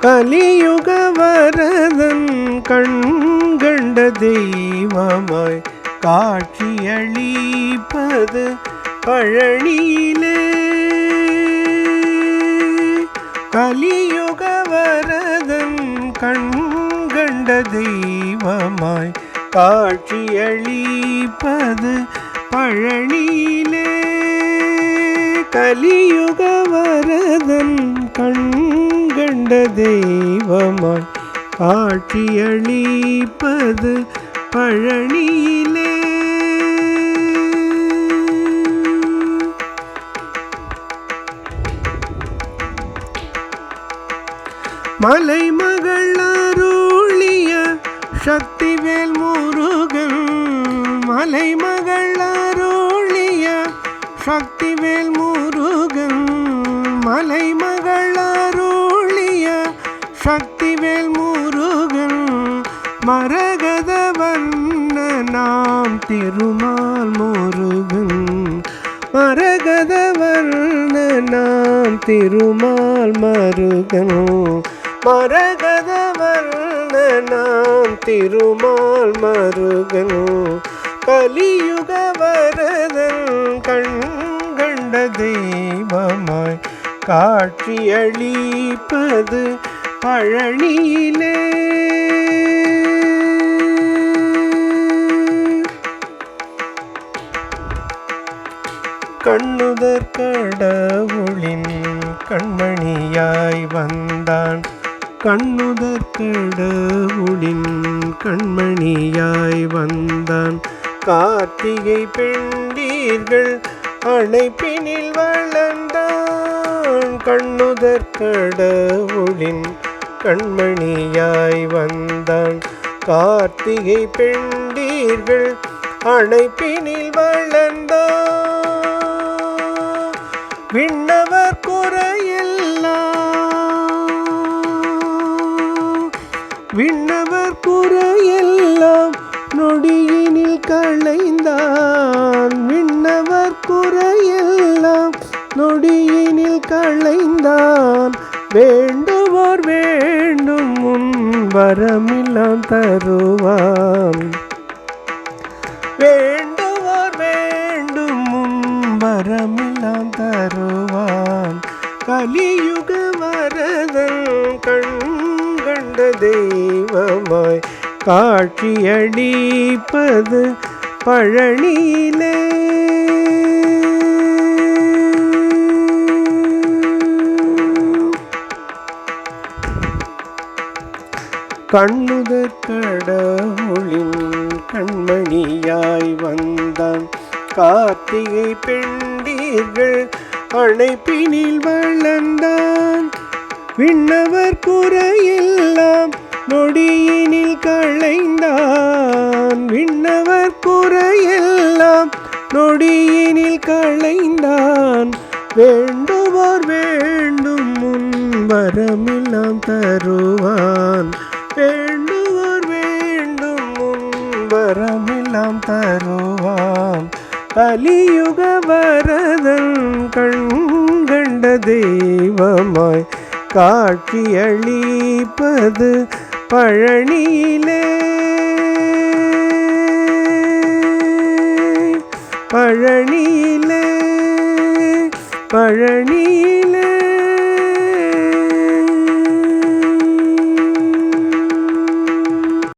கலியுக வரதன் கண்கண்ட தெய்வமாய் காட்சியளிப்பது பழனியிலே. கலியுக வரதன் கண்கண்ட தெய்வமாய் காட்சியளிப்பது பழனியிலே. கலியுக வரதன் கண்கண்ட தெய்வமாய் காட்சியளிப்பது பழனியிலே. மலைமகள் அருளிய சக்திவேல் முருகன் மலை அருளிய சக்திவேல் முருகன் மலைமகள் அருளிய சக்திவேல் முருகன் மரகத வண்ண நாம் திருமால் முருகன் மரகத வர்ண நாம் திருமால் மருகன் மரகத வர்ண நாம் திருமால் மருகன். கலியுக வரதன் கண் கண்கண்ட தெய்வமாய் காட்சியளிப்பது பழனியிலே. கண்ணுதற் கடவுளின் கண்மணியாய் வந்தான். கண்ணுதற் கடவுளின் கண்மணியாய் வந்தான். கார்த்திகை பெண்டீர்கள் அணைப்பினில் வளர்ந்தான் கண்ணுதற் கடவுளின் கண்மணியாய் வந்தான். கார்த்திகை பெண்டீர்கள் அணைப்பினில் வளர்ந்தான். விண்ணவர் குறையெல்லாம் விண்ணவர் குறையெல்லாம் நொடியினில் களைந்தான். களைந்தான். வேண்டுவோர் வேண்டும் முன் வரமில்லாம் தருவான். வேண்டுவோர் வேண்டும் முன் வரமில்லாம் தருவான். கலியுக வரதன் கண்கண்ட தெய்வமாய் காட்சியடிப்பது பழனியிலே. கண்ணுதற் கடவுளின் கண்மணியாய் வந்தான். கார்த்திகை பெண்டீர்கள் அணைப்பினில் வளர்ந்தான். விண்ணவர் குறையெல்லாம் நொடியினில் களைந்தான். விண்ணவர் குறையெல்லாம் நொடியினில் களைந்தான். வேண்டுவோர் வேண்டும் முன் வரமெல்லாம் தருவான். வேண்டுவோர் வேண்டும் முன் தருவாம். கலியுக வரதன் கண்கண்ட தெய்வமாய் காட்சியளிப்பது பழனியிலே. பழனியிலே பழனியிலே.